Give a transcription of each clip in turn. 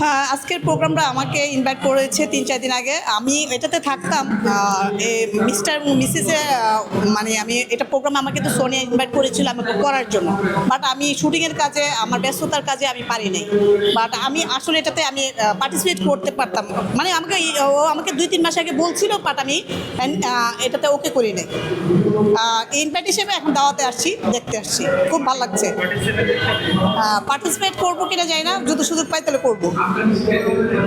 হ্যাঁ আজকের প্রোগ্রামটা আমাকে ইনভাইট করেছে তিন, চার দিন আগে। আমি এটাতে থাকতাম মিস্টার মিসেসে মানে আমি এটা প্রোগ্রাম আমাকে তো সোনিয়া ইনভাইট করেছিল আমাকে করার জন্য। বাট আমি শুটিংয়ের কাজে, আমার ব্যস্ততার কাজে আমি পারিনি বাট আমি আসলে এটাতে আমি পার্টিসিপেট করতে পারতাম। মানে আমাকে ও আমাকে দুই, তিন মাস আগে বলছিল বাট আমি এটাতে ওকে করিনি ইনভাইট হিসেবে এখন দাওয়াতে আসছি, দেখতে আসছি। খুব ভালো লাগছে। পার্টিসিপেট করব কিনা জানি না যদি সুযোগ পাই তাহলে করব।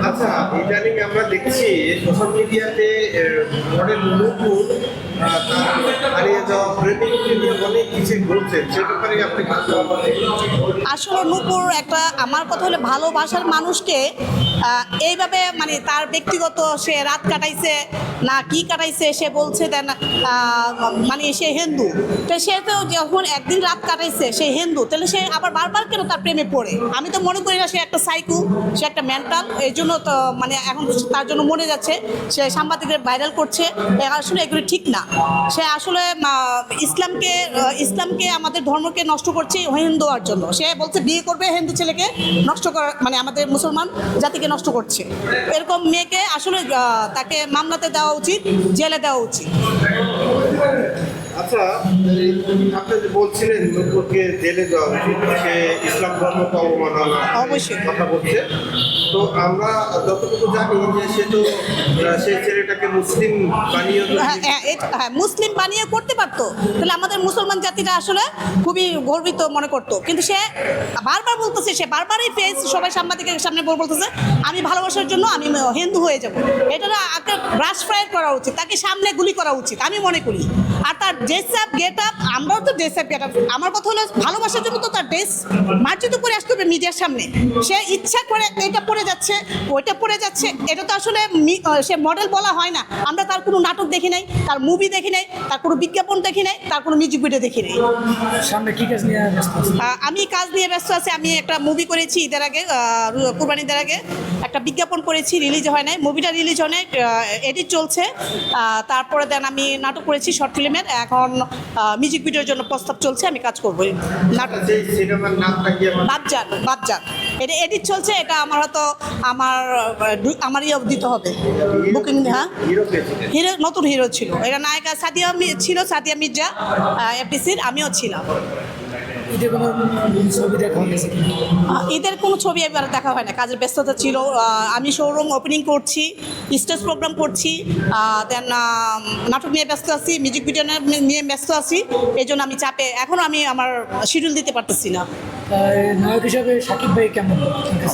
আচ্ছা ইদানিং আমরা দেখছি সোশ্যাল মিডিয়াতে আহ, তার আসলে নূপুর, একটা আমার কথা হলে ভালোবাসার মানুষকে এইভাবে মানে তার ব্যক্তিগত সে রাত কাটাইছে না কি কাটাইছে, সে বলছে দেন মানে সে হিন্দু। তো সে তো যখন একদিন রাত কাটাইছে, সে হিন্দু। তাহলে সে আবার বারবার কেন তার প্রেমে পড়ে? আমি তো মনে করি না সে একটা সাইকু সে একটা মেন্টাল এই জন্য তো মানে এখন তার জন্য মনে যাচ্ছে, সে সাংবাদিকদের ভাইরাল করছে। আসলে এগুলো ঠিক না। সে আসলে ইসলামকে ইসলামকে, আমাদের ধর্মকে নষ্ট করছে হিন্দু হওয়ার জন্য। সে বলছে, বিয়ে করবে হিন্দু ছেলেকে নষ্ট করা মানে আমাদের মুসলমান জাতিকে নষ্ট করছে। এরকম মেয়েকে আসলে তাকে মামলাতে দেওয়া উচিত, জেলে দেওয়া উচিত। আচ্ছা আপনি যে বলছিলেন জেলে উচিত সে ইসলাম ধর্মকে অবমাননা অবশ্যই। কথা বলছে। তো আমরা যতটুকু জানি যে সে তো সেই ছেলেটাকে মুসলিম বানিয়ে হ্যাঁ, হ্যাঁ, হ্যাঁ, মুসলিম বানিয়ে করতে পারতো। তাহলে আমাদের মুসলমান জাতিটা আসলে খুবই গর্বিত মনে করতো। কিন্তু সে বারবার বলতেছে সে বারবারই ফেস সবাই সাংবাদিকের সামনে বলতেছে আমি ভালোবাসার জন্য আমি হিন্দু হয়ে যাব। এটা না আগে ব্রাশ ফ্রাই করা উচিত তাকে সামনে গুলি করা উচিত আমি মনে করি। আর তার ড্রেস আপ গেট আপ আমরাও তো ড্রেস আপ গেট আপ আমার কথা হলো ভালোবাসার জন্য তো তার ড্রেস মার্জিত করে আসতে হবে মিডিয়ার সামনে। সে ইচ্ছা করে এটা পড়ে যাচ্ছে ওইটা পড়ে যাচ্ছে এটা তো আসলে সে মডেল বলা হয় না। আমরা তার কোনো নাটক দেখি নাই তার মুভি দেখি নাই তার কোনো বিজ্ঞাপন দেখি নাই তার কোনো মিউজিক ভিডিও দেখি নাই। সামনে কি কাজ নিয়ে ব্যস্ত আছেন? আহ, আমি কাজ নিয়ে ব্যস্ত আছি। আমি একটা মুভি করেছি ঈদের আগে কুরবানিদের আগে। একটা বিজ্ঞাপন করেছি রিলিজ হয় নাই। মুভিটা রিলিজ হয় নাই এডিট চলছে। তারপরে দেন আমি নাটক করেছি শর্ট ফিল্মের এখন মিউজিক ভিডিওর জন্য প্রস্তাব চলছে আমি কাজ করব। নাটক নামটা বাদজান বাদজান। এটা এডিট চলছে এটা আমার হয়তো আমার আমারই ইয়ে দিতে হবে। বুকিং হ্যাঁ? হিরো নতুন হিরো ছিল। এটা নায়িকা সাদিয়া ছিল সাদিয়া মির্জা এফডিসির আমিও ছিলাম। ঈদে কোনো ছবি দেখা হয়েছে ঈদের কোনো ছবি এবার দেখা হয় না। কাজের ব্যস্ততা ছিল। আমি শোরুম ওপেনিং করছি স্টেজ প্রোগ্রাম করছি দেন নাটক নিয়ে ব্যস্ত আছি মিউজিক ভিডিও নিয়ে ব্যস্ত আছি। এই জন্য আমি চাপে এখনও আমি আমার শিডিউল দিতে পারতেছি না। নায়ক হিসাবে সাকিব ভাই কেমন?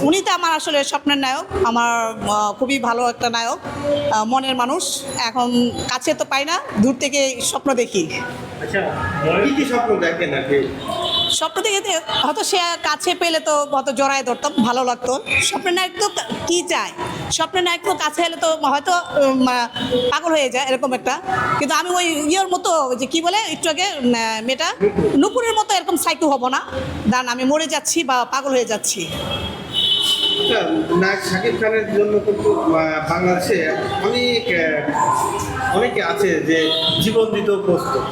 উনি তো আমার আসলে স্বপ্নের নায়ক। আমার খুবই ভালো একটা নায়ক। মনের মানুষ। এখন কাছে তো পাই না। দূর থেকে স্বপ্ন দেখি। আচ্ছা কি কি স্বপ্ন দেখেন আপনি স্বপ্ন দেখে হয়তো সে কাছে পেলে তো হয়তো জড়ায় ধরতাম, ভালো লাগতো। স্বপ্নের নায়ক তো কী চায়? স্বপ্নের নায়ক তো কাছে এলে তো হয়তো পাগল হয়ে যায়, এরকম একটা। কিন্তু আমি ওই ইয়ের মতো যে কী বলে, একটু আগে মেয়েটা, নুপুরের মতো এরকম সাইকো হব না। দান আমি মরে যাচ্ছি বা পাগল হয়ে যাচ্ছি। আচ্ছা নায়ক শাকিব খানের জন্য কিন্তু বাংলাদেশে অনেক অনেকে আছে যে জীবন দিতেও প্রস্তুত।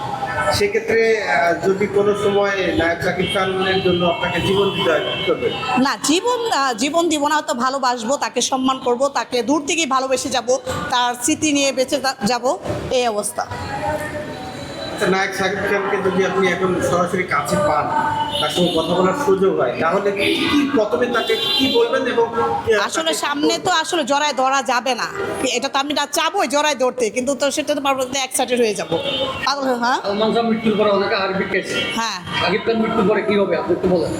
সেক্ষেত্রে যদি কোনো সময় নায়ক শাকিব খানের জন্য আপনাকে জীবন দিতে হয় না জীবন জীবন দিব না হয়তো ভালোবাসবো তাকে সম্মান করব তাকে দূর থেকেই ভালোবেসে যাব তার স্মৃতি নিয়ে বেঁচে যাব এই অবস্থা। আচ্ছা নায়ক শাকিব খানকে যদি আপনি এখন সরাসরি কাছে পান তার সঙ্গে কথা বলার সুযোগ হয়। তাহলে কি প্রথমে তাকে কি বলবেন এবং আসলে সামনে তো আসলে জড়ায় ধরা যাবে না। এটা তো আমি না চাবোই জড়ায় ধরতে কিন্তু তো সেটা তো পারব এক্সাইটেড হয়ে যাব। পাগল হ্যাঁ? সালমান খান মৃত্যুর পরে অনেকে হার বিকেছে হ্যাঁ। খান মৃত্যুর পরে কি হবে আপনি একটু বলেন।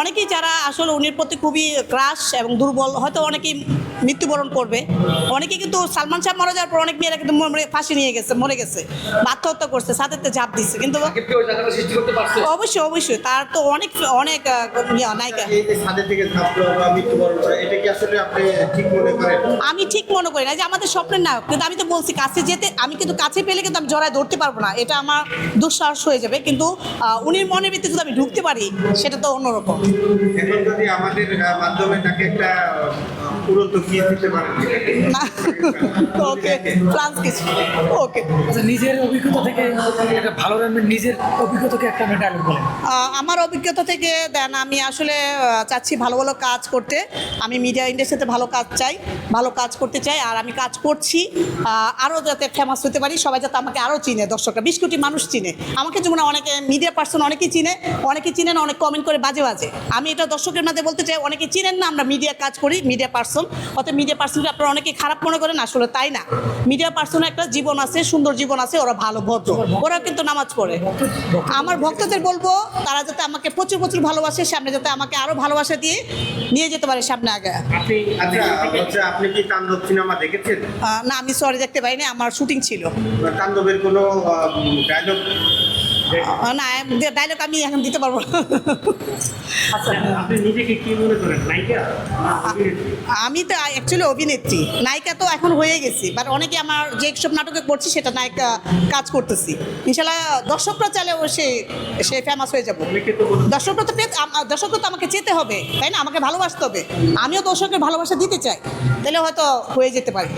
অনেকেই যারা আসলে উনির প্রতি খুবই ক্রাশ এবং দুর্বল হয়তো অনেকেই মৃত্যুবরণ করবে। অনেকে কিন্তু সালমান শাহ মারা যাওয়ার পর অনেক মেয়েরা কিন্তু ফাঁসি নিয়ে গেছে মরে গেছে আত্মহত্যা করছে সাথে ঝাঁপ দিচ্ছে কিন্তু সাকিবকে ওই জায়গাটা সৃষ্টি করতে পারছে? অবশ্যই অবশ্যই। তার তো অনেক অনেক আহ, নায়িকা। এই যে ছাদের থেকে ঝাঁপ দেওয়া বা মৃত্যুবরণ করা এটা কি আসলে আপনি ঠিক করেন? আমি ঠিক মনে করি না যে আমাদের স্বপ্নের নায়ক কিন্তু আমি তো বলছি কাছে যেতে আমি কিন্তু কাছে পেলে কিন্তু আমি জড়ায় ধরতে পারব না এটা আমার দুঃসাহস হয়ে যাবে কিন্তু উনির মনের ভিতরে যদি আমি ঢুকতে পারি সেটা তো অন্যরকম। এখন যদি আমাদের মাধ্যমে তাকে একটা উড়ন্ত গিয়ে দিতে পারেন না। ওকে ফ্রান্স কিছু ওকে। আচ্ছা নিজের অভিজ্ঞতা থেকে একটা ভালো রান্নার নিজের অভিজ্ঞতাকে একটা ডায়লগ বলেন। আহ, আমার অভিজ্ঞতা থেকে, দেন আমি আসলে চাচ্ছি ভালো ভালো কাজ করতে। আমি মিডিয়া ইন্ডাস্ট্রিতে ভালো কাজ চাই, ভালো কাজ করতে চাই, আর আমি কাজ করছি আরও যাতে ফেমাস হতে পারি, সবাই যাতে আমাকে আরও চিনে, দর্শকরা, বিশ কোটি মানুষ চিনে। আমাকে যেমন অনেকে মিডিয়া পার্সন অনেকেই চিনে, অনেকে চিনেন, অনেক কমেন্ট করে বাজে বাজে। আমি এটা দর্শকের মাঝে বলতে চাই, অনেকে চিনেন না, আমরা মিডিয়া কাজ করি মিডিয়া পার্সন অত মিডিয়া পার্সনকে আপনারা অনেকে খারাপ মনে করেন, আসলে তাই না। মিডিয়া পার্সনের একটা জীবন আছে, সুন্দর জীবন আছে, ওরা ভালো ভদ্র। ওরা কিন্তু নামাজ পড়ে। আমার ভক্তদের বলব, তারা যাতে আমাকে প্রচুর প্রচুর ভালোবাসে সামনে যাতে আমাকে আরও ভালোবাসা দিয়ে নিয়ে যেতে পারে সামনে আগে। আচ্ছা আপনি কি তাণ্ডব সিনেমা দেখেছেন? না আমি সরি দেখতে পাইনি আমার শুটিং ছিল। তাণ্ডবের কোনো ডায়লগ না ডায়লগ আমি এখন দিতে পারব। আচ্ছা? আমি তো অ্যাকচুয়ালি অভিনেত্রী। নায়িকা তো এখন হয়ে গেছি বাট অনেকে আমার যে সব নাটকে করছি সেটা নায়িকা কাজ করতেছি। ইনশাল্লাহ দর্শকরা চাইলেও সে সে ফেমাস হয়ে যাব। দর্শকরা তো দর্শকরা তো আমাকে চেতে হবে তাই না? আমাকে ভালোবাসতে হবে। আমিও দর্শকের ভালোবাসা দিতে চাই। তাহলে হয়তো হয়ে যেতে পারি।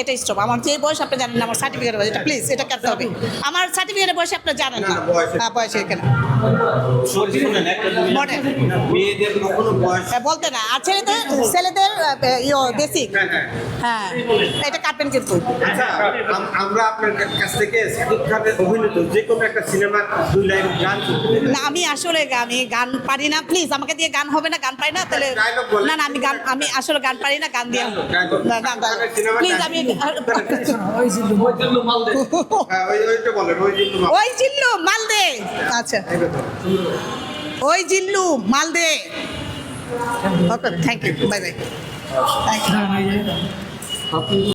এটাই স্টপ আমার যে বয়স আপনি জানেন আমার সার্টিফিকেট এটা প্লিজ এটা কাটতে হবে। আমার সার্টিফিকেটের বয়সে আপনার জানেন না। না, বয়সে- হ্যাঁ হ্যাঁ, বলতে না আর ছেলেদের ছেলেদের ইয়ে বেসিক হ্যাঁ হ্যাঁ। হ্যাঁ এটা কাটবেন কিন্তু আচ্ছা আমরা আপনার কাছ থেকে অভিনীত যে কোনো একটা সিনেমার দুই লাইন গান না আমি আসলে আমি গান পারি না। প্লিজ আমাকে দিয়ে গান হবে না? গান পারি না? তাহলে না না আমি গান আমি আসলে গান পারি না গান দিয়ে প্লিজ. আমি ওই হ্যাঁ জিল্লু মা- ওই জিল্লু মাল দে আচ্ছা। ওই জিল্লু মাল দে। Okay thank you bye bye thank you